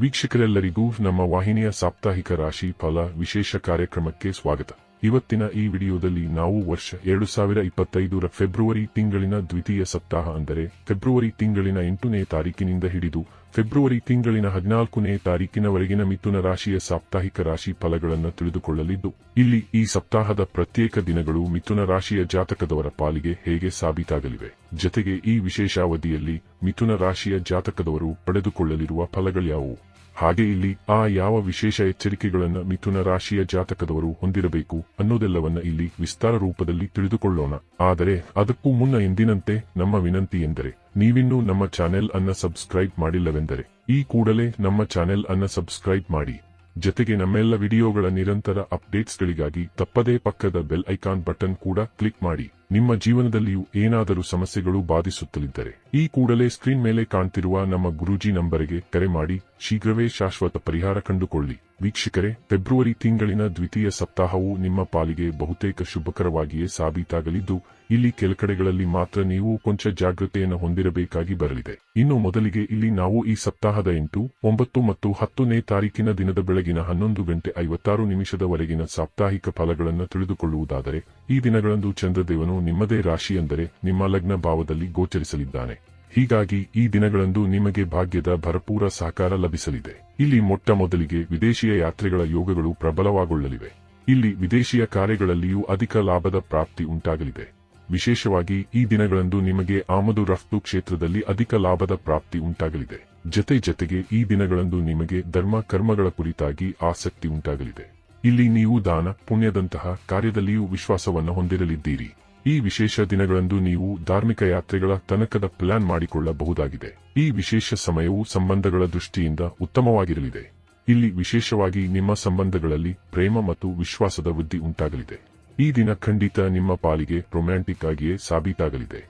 ವೀಕ್ಷಕರೆಲ್ಲರಿಗೂ ನಮ್ಮ ವಾಹಿನಿಯ ಸಾಪ್ತಾಹಿಕ ರಾಶಿ ಫಲ ವಿಶೇಷ ಕಾರ್ಯಕ್ರಮಕ್ಕೆ ಸ್ವಾಗತ. ಇವತ್ತಿನ ಈ ವಿಡಿಯೋದಲ್ಲಿ ನಾವು ವರ್ಷ ಎರಡು ಸಾವಿರ ಇಪ್ಪತ್ತೈದರ ಫೆಬ್ರವರಿ ತಿಂಗಳಿನ ದ್ವಿತೀಯ ಸಪ್ತಾಹ ಅಂದರೆ ಫೆಬ್ರವರಿ ತಿಂಗಳಿನ ಎಂಟನೇ ತಾರೀಕಿನಿಂದ ಹಿಡಿದು ಫೆಬ್ರವರಿ ತಿಂಗಳಿನ ಹದಿನಾಲ್ಕನೇ ತಾರೀಕಿನವರೆಗಿನ ಮಿಥುನ ರಾಶಿಯ ಸಾಪ್ತಾಹಿಕ ರಾಶಿ ಫಲಗಳನ್ನು ತಿಳಿದುಕೊಳ್ಳಲಿದ್ದು, ಇಲ್ಲಿ ಈ ಸಪ್ತಾಹದ ಪ್ರತ್ಯೇಕ ದಿನಗಳು ಮಿಥುನ ರಾಶಿಯ ಜಾತಕದವರ ಪಾಲಿಗೆ ಹೇಗೆ ಸಾಬೀತಾಗಲಿವೆ. ಜತೆಗೆ ಈ ವಿಶೇಷ ಅವಧಿಯಲ್ಲಿ ಮಿಥುನ ರಾಶಿಯ ಜಾತಕದವರು ಪಡೆದುಕೊಳ್ಳಲಿರುವ ಫಲಗಳ್ಯಾವುವು ಹಾಗೆ ಇಲ್ಲಿ ಆ ಯಾವ ವಿಶೇಷ ಎಚ್ಚರಿಕೆಗಳನ್ನು ಮಿಥುನ ರಾಶಿಯ ಜಾತಕದವರು ಹೊಂದಿರಬೇಕು ಅನ್ನೋದೆಲ್ಲವನ್ನ ಇಲ್ಲಿ ವಿಸ್ತಾರ ರೂಪದಲ್ಲಿ ತಿಳಿದುಕೊಳ್ಳೋಣ. ಆದರೆ ಅದಕ್ಕೂ ಮುನ್ನ ಎಂದಿನಂತೆ ನಮ್ಮ ವಿನಂತಿ ಎಂದರೆ ನೀವಿನ್ನೂ ನಮ್ಮ ಚಾನೆಲ್ ಅನ್ನ ಸಬ್ಸ್ಕ್ರೈಬ್ ಮಾಡಿಲ್ಲವೆಂದರೆ, ಈ ಕೂಡಲೇ ನಮ್ಮ ಚಾನೆಲ್ ಅನ್ನ ಸಬ್ಸ್ಕ್ರೈಬ್ ಮಾಡಿ. ಜೊತೆಗೆ ನಮ್ಮೆಲ್ಲ ವಿಡಿಯೋಗಳ ನಿರಂತರ ಅಪ್ಡೇಟ್ಸ್ಗಳಿಗಾಗಿ ತಪ್ಪದೇ ಪಕ್ಕದ ಬೆಲ್ ಐಕಾನ್ ಬಟನ್ ಕೂಡ ಕ್ಲಿಕ್ ಮಾಡಿ. ನಿಮ್ಮ ಜೀವನದಲ್ಲಿಯೂ ಏನಾದರೂ ಸಮಸ್ಯೆಗಳು ಬಾಧಿಸುತ್ತಲಿದ್ದರೆ, ಈ ಕೂಡಲೇ ಸ್ಕ್ರೀನ್ ಮೇಲೆ ಕಾಣ್ತಿರುವ ನಮ್ಮ ಗುರೂಜಿ ನಂಬರಿಗೆ ಕರೆ ಮಾಡಿ. ಶೀಘ್ರವೇ ಶಾಶ್ವತ ಪರಿಹಾರ ಕಂಡುಕೊಳ್ಳಿ. ವೀಕ್ಷಕರೇ, ಫೆಬ್ರವರಿ ತಿಂಗಳಿನ ದ್ವಿತೀಯ ಸಪ್ತಾಹವು ನಿಮ್ಮ ಪಾಲಿಗೆ ಬಹುತೇಕ ಶುಭಕರವಾಗಿಯೇ ಸಾಬೀತಾಗಲಿದ್ದು, ಇಲ್ಲಿ ಕೆಲಕಡೆಗಳಲ್ಲಿ ಮಾತ್ರ ನೀವು ಕೊಂಚ ಜಾಗೃತೆಯನ್ನು ಹೊಂದಿರಬೇಕಾಗಿ ಬರಲಿದೆ. ಇನ್ನು ಮೊದಲಿಗೆ ಇಲ್ಲಿ ನಾವು ಈ ಸಪ್ತಾಹದ ಎಂಟು, ಒಂಬತ್ತು ಮತ್ತು ಹತ್ತನೇ ತಾರೀಕಿನ ದಿನದ ಬೆಳಗಿನ ಹನ್ನೊಂದು ಗಂಟೆ ಐವತ್ತಾರು ನಿಮಿಷದವರೆಗಿನ ಸಾಪ್ತಾಹಿಕ ಫಲಗಳನ್ನು ತಿಳಿದುಕೊಳ್ಳುವುದಾದರೆ, ಈ ದಿನಗಳಂದು ಚಂದ್ರದೇವನು ನಿಮ್ಮದೇ ರಾಶಿ ಅಂದರೆ ನಿಮ್ಮ ಲಗ್ನ ಭಾವದಲ್ಲಿ ಗೋಚರಿಸಲಿದ್ದಾನೆ. ಹೀಗಾಗಿ ಈ ದಿನಗಳಂದು ನಿಮಗೆ ಭಾಗ್ಯದ ಭರಪೂರ ಸಹಕಾರ ಲಭಿಸಲಿದೆ. ಇಲ್ಲಿ ಮೊಟ್ಟ ಮೊದಲಿಗೆ ವಿದೇಶಿಯ ಯಾತ್ರೆಗಳ ಯೋಗಗಳು ಪ್ರಬಲವಾಗೊಳ್ಳಲಿವೆ. ಇಲ್ಲಿ ವಿದೇಶಿಯ ಕಾರ್ಯಗಳಲ್ಲಿಯೂ ಅಧಿಕ ಲಾಭದ ಪ್ರಾಪ್ತಿ ಉಂಟಾಗಲಿದೆ. ವಿಶೇಷವಾಗಿ ಈ ದಿನಗಳಂದು ನಿಮಗೆ ಆಮದು ರಫ್ತು ಕ್ಷೇತ್ರದಲ್ಲಿ ಅಧಿಕ ಲಾಭದ ಪ್ರಾಪ್ತಿ ಉಂಟಾಗಲಿದೆ. ಜತೆ ಜತೆಗೆ ಈ ದಿನಗಳಂದು ನಿಮಗೆ ಧರ್ಮ ಕರ್ಮಗಳ ಕುರಿತಾಗಿ ಆಸಕ್ತಿ ಉಂಟಾಗಲಿದೆ. ಇಲ್ಲಿ ನೀವು ದಾನ, ಪುಣ್ಯದಂತಹ ಕಾರ್ಯದಲ್ಲಿಯೂ ವಿಶ್ವಾಸವನ್ನು ಹೊಂದಿರಲಿದ್ದೀರಿ. ಈ ವಿಶೇಷ ದಿನಗಳಂದು ನೀವು ಧಾರ್ಮಿಕ ಯಾತ್ರೆಗಳ ತನಕದ ಪ್ಲಾನ್ ಮಾಡಿಕೊಳ್ಳಬಹುದಾಗಿದೆ. ಈ ವಿಶೇಷ ಸಮಯವು ಸಂಬಂಧಗಳ ದೃಷ್ಟಿಯಿಂದ ಉತ್ತಮವಾಗಿರಲಿದೆ. ಇಲ್ಲಿ ವಿಶೇಷವಾಗಿ ನಿಮ್ಮ ಸಂಬಂಧಗಳಲ್ಲಿ ಪ್ರೇಮ ಮತ್ತು ವಿಶ್ವಾಸದ ವೃದ್ಧಿ ಉಂಟಾಗಲಿದೆ. ಈ ದಿನ ಖಂಡಿತ ನಿಮ್ಮ ಪಾಲಿಗೆ ರೊಮ್ಯಾಂಟಿಕ್ ಆಗಿಯೇ ಸಾಬೀತಾಗಲಿದೆ.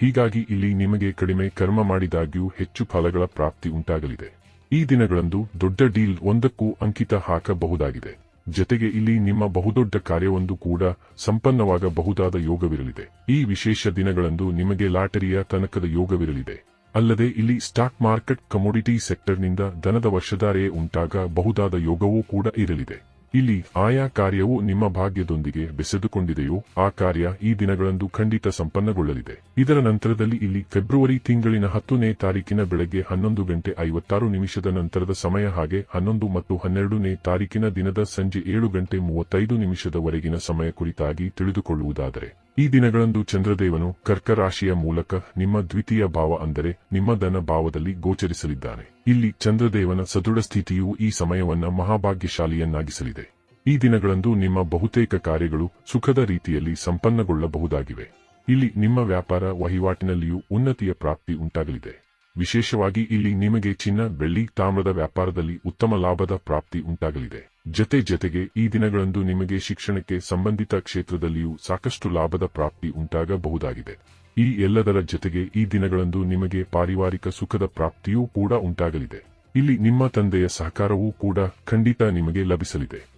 ಹೀಗಾಗಿ ಇಲ್ಲಿ ನಿಮಗೆ ಕಡಿಮೆ ಕರ್ಮ ಮಾಡಿದಾಗ್ಯೂ ಹೆಚ್ಚು ಫಲಗಳ ಪ್ರಾಪ್ತಿ ಉಂಟಾಗಲಿದೆ. ಈ ದಿನಗಳಂದು ದೊಡ್ಡ ಡೀಲ್ ಒಂದಕ್ಕೂ ಅಂಕಿತ ಹಾಕಬಹುದಾಗಿದೆ. ಜತೆಗೆ ಇಲ್ಲಿ ನಿಮ್ಮ ಬಹುದೊಡ್ಡ ಕಾರ್ಯವೊಂದು ಕೂಡ ಸಂಪನ್ನವಾಗಬಹುದಾದ ಯೋಗವಿರಲಿದೆ. ಈ ವಿಶೇಷ ದಿನಗಳಂದು ನಿಮಗೆ ಲಾಟರಿಯ ತನಕದ ಯೋಗವಿರಲಿದೆ. ಅಲ್ಲದೆ ಇಲ್ಲಿ ಸ್ಟಾಕ್ ಮಾರ್ಕೆಟ್ ಕಮೋಡಿಟಿ ಸೆಕ್ಟರ್ನಿಂದ ದನದ ವರ್ಷಧಾರೆಯೇ ಉಂಟಾಗಬಹುದಾದ ಯೋಗವೂ ಕೂಡ ಇರಲಿದೆ. ಇಲ್ಲಿ ಆಯಾ ಕಾರ್ಯವು ನಿಮ್ಮ ಭಾಗ್ಯದೊಂದಿಗೆ ಬೆಸೆದುಕೊಂಡಿದೆಯೋ, ಆ ಕಾರ್ಯ ಈ ದಿನಗಳಂದು ಖಂಡಿತ ಸಂಪನ್ನಗೊಳ್ಳಲಿದೆ. ಇದರ ನಂತರದಲ್ಲಿ ಇಲ್ಲಿ ಫೆಬ್ರವರಿ ತಿಂಗಳಿನ ಹತ್ತನೇ ತಾರೀಕಿನ ಬೆಳಗ್ಗೆ ಹನ್ನೊಂದು ಗಂಟೆ ಐವತ್ತಾರು ನಿಮಿಷದ ನಂತರದ ಸಮಯ ಹಾಗೆ ಹನ್ನೊಂದು ಮತ್ತು ಹನ್ನೆರಡನೇ ತಾರೀಕಿನ ದಿನದ ಸಂಜೆ ಏಳು ಗಂಟೆ ಮೂವತ್ತೈದು ನಿಮಿಷದವರೆಗಿನ ಸಮಯ ಕುರಿತಾಗಿ ತಿಳಿದುಕೊಳ್ಳುವುದಾದರೆ. ಈ ದಿನಗಳಂದು ಚಂದ್ರದೇವನು ಕರ್ಕ ರಾಶಿಯ ಮೂಲಕ ನಿಮ್ಮ ದ್ವಿತೀಯ ಭಾವ ಅಂದರೆ ನಿಮ್ಮ ಧನ ಭಾವದಲ್ಲಿ ಗೋಚರಿಸಲಿದ್ದಾನೆ. ಇಲ್ಲಿ ಚಂದ್ರದೇವನ ಸದೃಢ ಸ್ಥಿತಿಯು ಈ ಸಮಯವನ್ನ ಮಹಾಭಾಗ್ಯಶಾಲಿಯನ್ನಾಗಿಸಲಿದೆ. ಈ ದಿನಗಳಂದು ನಿಮ್ಮ ಬಹುತೇಕ ಕಾರ್ಯಗಳು ಸುಖದ ರೀತಿಯಲ್ಲಿ ಸಂಪನ್ನಗೊಳ್ಳಬಹುದಾಗಿವೆ. ಇಲ್ಲಿ ನಿಮ್ಮ ವ್ಯಾಪಾರ ವಹಿವಾಟಿನಲ್ಲಿಯೂ ಉನ್ನತಿಯ ಪ್ರಾಪ್ತಿ ಉಂಟಾಗಲಿದೆ. ವಿಶೇಷವಾಗಿ ಇಲ್ಲಿ ನಿಮಗೆ ಚಿನ್ನ, ಬೆಳ್ಳಿ, ತಾಮ್ರದ ವ್ಯಾಪಾರದಲ್ಲಿ ಉತ್ತಮ ಲಾಭದ ಪ್ರಾಪ್ತಿ ಉಂಟಾಗಲಿದೆ. ಜತೆ ಜತೆಗೆ ಈ ದಿನಗಳಂದು ನಿಮಗೆ ಶಿಕ್ಷಣಕ್ಕೆ ಸಂಬಂಧಿತ ಕ್ಷೇತ್ರದಲ್ಲಿಯೂ ಸಾಕಷ್ಟು ಲಾಭದ ಪ್ರಾಪ್ತಿ ಉಂಟಾಗಬಹುದಾಗಿದೆ. ಈ ಎಲ್ಲದರ ಜತೆಗೆ ಈ ದಿನಗಳಂದು ನಿಮಗೆ ಪಾರಿವಾರಿಕ ಸುಖದ ಪ್ರಾಪ್ತಿಯೂ ಕೂಡ ಉಂಟಾಗಲಿದೆ. ಇಲ್ಲಿ ನಿಮ್ಮ ತಂದೆಯ ಸಹಕಾರವೂ ಕೂಡ ಖಂಡಿತ ನಿಮಗೆ ಲಭಿಸಲಿದೆ.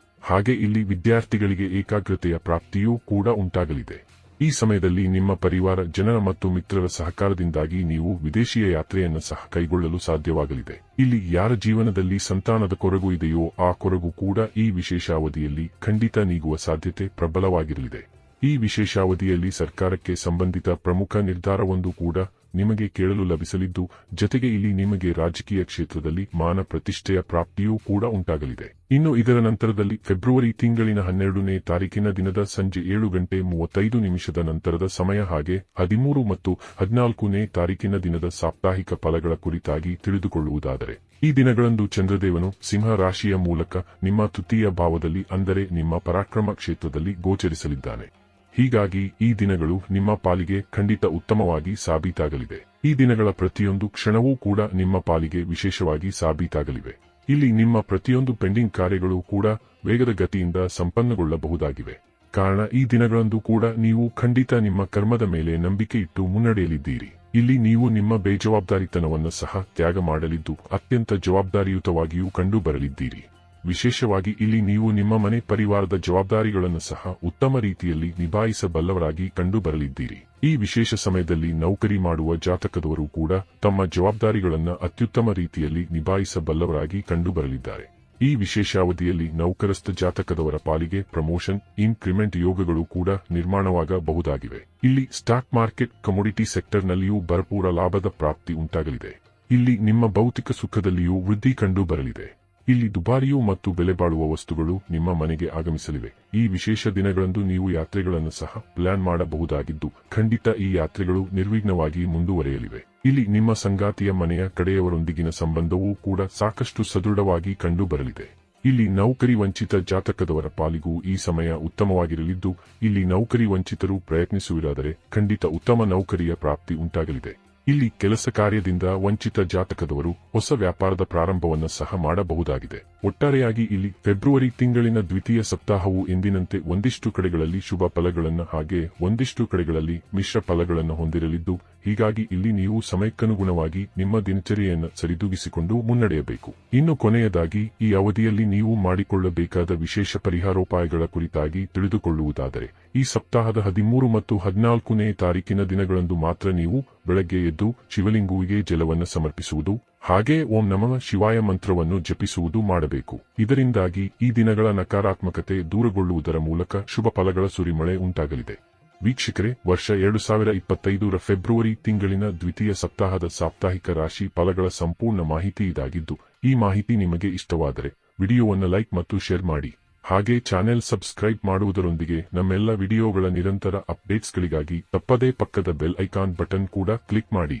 ಹಾಗೆ ಇಲ್ಲಿ ವಿದ್ಯಾರ್ಥಿಗಳಿಗೆ ಏಕಾಗ್ರತೆಯ ಪ್ರಾಪ್ತಿಯೂ ಕೂಡ ಉಂಟಾಗಲಿದೆ. ಈ ಸಮಯದಲ್ಲಿ ನಿಮ್ಮ ಪರಿವಾರ, ಜನರ ಮತ್ತು ಮಿತ್ರರ ಸಹಕಾರದಿಂದಾಗಿ ನೀವು ವಿದೇಶಿಯ ಯಾತ್ರೆಯನ್ನು ಸಹ ಕೈಗೊಳ್ಳಲು ಸಾಧ್ಯವಾಗಲಿದೆ. ಇಲ್ಲಿ ಯಾರ ಜೀವನದಲ್ಲಿ ಸಂತಾನದ ಕೊರಗು ಇದೆಯೋ ಆ ಕೊರಗು ಕೂಡ ಈ ವಿಶೇಷ ಅವಧಿಯಲ್ಲಿ ಖಂಡಿತ ನೀಗುವ ಸಾಧ್ಯತೆ ಪ್ರಬಲವಾಗಿರಲಿದೆ. ಈ ವಿಶೇಷಾವಧಿಯಲ್ಲಿ ಸರ್ಕಾರಕ್ಕೆ ಸಂಬಂಧಿತ ಪ್ರಮುಖ ನಿರ್ಧಾರವೊಂದು ಕೂಡ ನಿಮಗೆ ಕೇಳಲು ಲಭಿಸಲಿದ್ದು, ಜತೆಗೆ ಇಲ್ಲಿ ನಿಮಗೆ ರಾಜಕೀಯ ಕ್ಷೇತ್ರದಲ್ಲಿ ಮಾನ ಪ್ರತಿಷ್ಠೆಯ ಪ್ರಾಪ್ತಿಯೂ ಕೂಡ ಉಂಟಾಗಲಿದೆ. ಇನ್ನು ಇದರ ನಂತರದಲ್ಲಿ ಫೆಬ್ರವರಿ ತಿಂಗಳಿನ ಹನ್ನೆರಡನೇ ತಾರೀಕಿನ ದಿನದ ಸಂಜೆ ಏಳು ಗಂಟೆ ಮೂವತ್ತೈದು ನಿಮಿಷದ ನಂತರದ ಸಮಯ ಹಾಗೆ ಹದಿಮೂರು ಮತ್ತು ಹದಿನಾಲ್ಕನೇ ತಾರೀಕಿನ ದಿನದ ಸಾಪ್ತಾಹಿಕ ಫಲಗಳ ಕುರಿತಾಗಿ ತಿಳಿದುಕೊಳ್ಳುವುದಾದರೆ, ಈ ದಿನಗಳಂದು ಚಂದ್ರದೇವನು ಸಿಂಹ ರಾಶಿಯ ಮೂಲಕ ನಿಮ್ಮ ತೃತೀಯ ಭಾವದಲ್ಲಿ ಅಂದರೆ ನಿಮ್ಮ ಪರಾಕ್ರಮ ಕ್ಷೇತ್ರದಲ್ಲಿ ಗೋಚರಿಸಲಿದ್ದಾನೆ. ಹೀಗಾಗಿ ಈ ದಿನಗಳು ನಿಮ್ಮ ಪಾಲಿಗೆ ಖಂಡಿತ ಉತ್ತಮವಾಗಿ ಸಾಬೀತಾಗಲಿದೆ ಈ ದಿನಗಳ ಪ್ರತಿಯೊಂದು ಕ್ಷಣವೂ ಕೂಡ ನಿಮ್ಮ ಪಾಲಿಗೆ ವಿಶೇಷವಾಗಿ ಸಾಬೀತಾಗಲಿವೆ. ಇಲ್ಲಿ ನಿಮ್ಮ ಪ್ರತಿಯೊಂದು ಪೆಂಡಿಂಗ್ ಕಾರ್ಯಗಳು ಕೂಡ ವೇಗದ ಗತಿಯಿಂದ ಸಂಪನ್ನಗೊಳ್ಳಬಹುದಾಗಿವೆ. ಕಾರಣ ಈ ದಿನಗಳಂದು ಕೂಡ ನೀವು ಖಂಡಿತ ನಿಮ್ಮ ಕರ್ಮದ ಮೇಲೆ ನಂಬಿಕೆ ಇಟ್ಟು ಮುನ್ನಡೆಯಲಿದ್ದೀರಿ ಇಲ್ಲಿ ನೀವು ನಿಮ್ಮ ಬೇಜವಾಬ್ದಾರಿತನವನ್ನು ಸಹ ತ್ಯಾಗ ಮಾಡಲಿದ್ದು ಅತ್ಯಂತ ಜವಾಬ್ದಾರಿಯುತವಾಗಿಯೂ ಕಂಡು ಬರಲಿದ್ದೀರಿ ವಿಶೇಷವಾಗಿ ಇಲ್ಲಿ ನೀವು ನಿಮ್ಮ ಮನೆ ಪರಿವಾರದ ಜವಾಬ್ದಾರಿಗಳನ್ನು ಸಹ ಉತ್ತಮ ರೀತಿಯಲ್ಲಿ ನಿಭಾಯಿಸಬಲ್ಲವರಾಗಿ ಕಂಡುಬರಲಿದ್ದೀರಿ. ಈ ವಿಶೇಷ ಸಮಯದಲ್ಲಿ ನೌಕರಿ ಮಾಡುವ ಜಾತಕದವರು ಕೂಡ ತಮ್ಮ ಜವಾಬ್ದಾರಿಗಳನ್ನು ಅತ್ಯುತ್ತಮ ರೀತಿಯಲ್ಲಿ ನಿಭಾಯಿಸಬಲ್ಲವರಾಗಿ ಕಂಡುಬರಲಿದ್ದಾರೆ. ಈ ವಿಶೇಷ ಅವಧಿಯಲ್ಲಿ ನೌಕರಸ್ಥ ಜಾತಕದವರ ಪಾಲಿಗೆ ಪ್ರಮೋಷನ್, ಇನ್ಕ್ರಿಮೆಂಟ್ ಯೋಗಗಳು ಕೂಡ ನಿರ್ಮಾಣವಾಗಬಹುದಾಗಿವೆ. ಇಲ್ಲಿ ಸ್ಟಾಕ್ ಮಾರ್ಕೆಟ್, ಕಮೋಡಿಟಿ ಸೆಕ್ಟರ್ನಲ್ಲಿಯೂ ಭರಪೂರ ಲಾಭದ ಪ್ರಾಪ್ತಿ ಉಂಟಾಗಲಿದೆ. ಇಲ್ಲಿ ನಿಮ್ಮ ಭೌತಿಕ ಸುಖದಲ್ಲಿಯೂ ವೃದ್ಧಿ ಕಂಡು ಬರಲಿದೆ ಇಲ್ಲಿ ದುಬಾರಿಯೂ ಮತ್ತು ಬೆಲೆ ಬಾಳುವ ವಸ್ತುಗಳು ನಿಮ್ಮ ಮನೆಗೆ ಆಗಮಿಸಲಿವೆ. ಈ ವಿಶೇಷ ದಿನಗಳಂದು ನೀವು ಯಾತ್ರೆಗಳನ್ನು ಸಹ ಪ್ಲಾನ್ ಮಾಡಬಹುದಾಗಿದ್ದು, ಖಂಡಿತ ಈ ಯಾತ್ರೆಗಳು ನಿರ್ವಿಘ್ನವಾಗಿ ಮುಂದುವರೆಯಲಿವೆ. ಇಲ್ಲಿ ನಿಮ್ಮ ಸಂಗಾತಿಯ ಮನೆಯ ಕಡೆಯವರೊಂದಿಗಿನ ಸಂಬಂಧವೂ ಕೂಡ ಸಾಕಷ್ಟು ಸದೃಢವಾಗಿ ಕಂಡು ಬರಲಿದೆ ಇಲ್ಲಿ ನೌಕರಿ ವಂಚಿತ ಜಾತಕದವರ ಪಾಲಿಗೂ ಈ ಸಮಯ ಉತ್ತಮವಾಗಿರಲಿದ್ದು, ಇಲ್ಲಿ ನೌಕರಿ ವಂಚಿತರು ಪ್ರಯತ್ನಿಸುವಿರಾದರೆ ಖಂಡಿತ ಉತ್ತಮ ನೌಕರಿಯ ಪ್ರಾಪ್ತಿ ಉಂಟಾಗಲಿದೆ. ಇಲ್ಲಿ ಕೆಲಸ ಕಾರ್ಯದಿಂದ ವಂಚಿತ ಜಾತಕದವರು ಹೊಸ ವ್ಯಾಪಾರದ ಪ್ರಾರಂಭವನ್ನು ಸಹ ಮಾಡಬಹುದಾಗಿದೆ. ಒಟ್ಟಾರೆಯಾಗಿ ಇಲ್ಲಿ ಫೆಬ್ರವರಿ ತಿಂಗಳಿನ ದ್ವಿತೀಯ ಸಪ್ತಾಹವು ಎಂದಿನಂತೆ ಒಂದಿಷ್ಟು ಕಡೆಗಳಲ್ಲಿ ಶುಭ ಫಲಗಳನ್ನು ಹಾಗೆ ಒಂದಿಷ್ಟು ಕಡೆಗಳಲ್ಲಿ ಮಿಶ್ರ ಫಲಗಳನ್ನು ಹೊಂದಿರಲಿದ್ದು, ಹೀಗಾಗಿ ಇಲ್ಲಿ ನೀವು ಸಮಯಕ್ಕನುಗುಣವಾಗಿ ನಿಮ್ಮ ದಿನಚರಿಯನ್ನು ಸರಿದೂಗಿಸಿಕೊಂಡು ಮುನ್ನಡೆಯಬೇಕು. ಇನ್ನು ಕೊನೆಯದಾಗಿ, ಈ ಅವಧಿಯಲ್ಲಿ ನೀವು ಮಾಡಿಕೊಳ್ಳಬೇಕಾದ ವಿಶೇಷ ಪರಿಹಾರೋಪಾಯಗಳ ಕುರಿತಾಗಿ ತಿಳಿದುಕೊಳ್ಳುವುದಾದರೆ, ಈ ಸಪ್ತಾಹದ ಹದಿಮೂರು ಮತ್ತು ಹದಿನಾಲ್ಕನೇ ತಾರೀಕಿನ ದಿನಗಳಂದು ಮಾತ್ರ ನೀವು ಬೆಳಗ್ಗೆ ಎದ್ದು ಶಿವಲಿಂಗುವಿಗೆ ಜಲವನ್ನು ಸಮರ್ಪಿಸುವುದು ಹಾಗೆ ಓಂ ನಮಃ ಶಿವಾಯ ಮಂತ್ರವನ್ನು ಜಪಿಸುವುದು ಮಾಡಬೇಕು. ಇದರಿಂದಾಗಿ ಈ ದಿನಗಳ ನಕಾರಾತ್ಮಕತೆ ದೂರಗೊಳ್ಳುವುದರ ಮೂಲಕ ಶುಭ ಫಲಗಳ ಸುರಿಮಳೆ ಉಂಟಾಗಲಿದೆ. ವೀಕ್ಷಕರೇ, ವರ್ಷ ಎರಡು ಸಾವಿರ ಇಪ್ಪತ್ತೈದರ ಫೆಬ್ರವರಿ ತಿಂಗಳಿನ ದ್ವಿತೀಯ ಸಪ್ತಾಹದ ಸಾಪ್ತಾಹಿಕ ರಾಶಿ ಫಲಗಳ ಸಂಪೂರ್ಣ ಮಾಹಿತಿ ಇದಾಗಿದ್ದು, ಈ ಮಾಹಿತಿ ನಿಮಗೆ ಇಷ್ಟವಾದರೆ ವಿಡಿಯೋವನ್ನು ಲೈಕ್ ಮತ್ತು ಶೇರ್ ಮಾಡಿ. ಹಾಗೆ ಚಾನೆಲ್ ಸಬ್ಸ್ಕ್ರೈಬ್ ಮಾಡುವುದರೊಂದಿಗೆ ನಮ್ಮೆಲ್ಲ ವಿಡಿಯೋಗಳ ನಿರಂತರ ಅಪ್ಡೇಟ್ಸ್ಗಳಿಗಾಗಿ ತಪ್ಪದೇ ಪಕ್ಕದ ಬೆಲ್ ಐಕಾನ್ ಬಟನ್ ಕೂಡ ಕ್ಲಿಕ್ ಮಾಡಿ.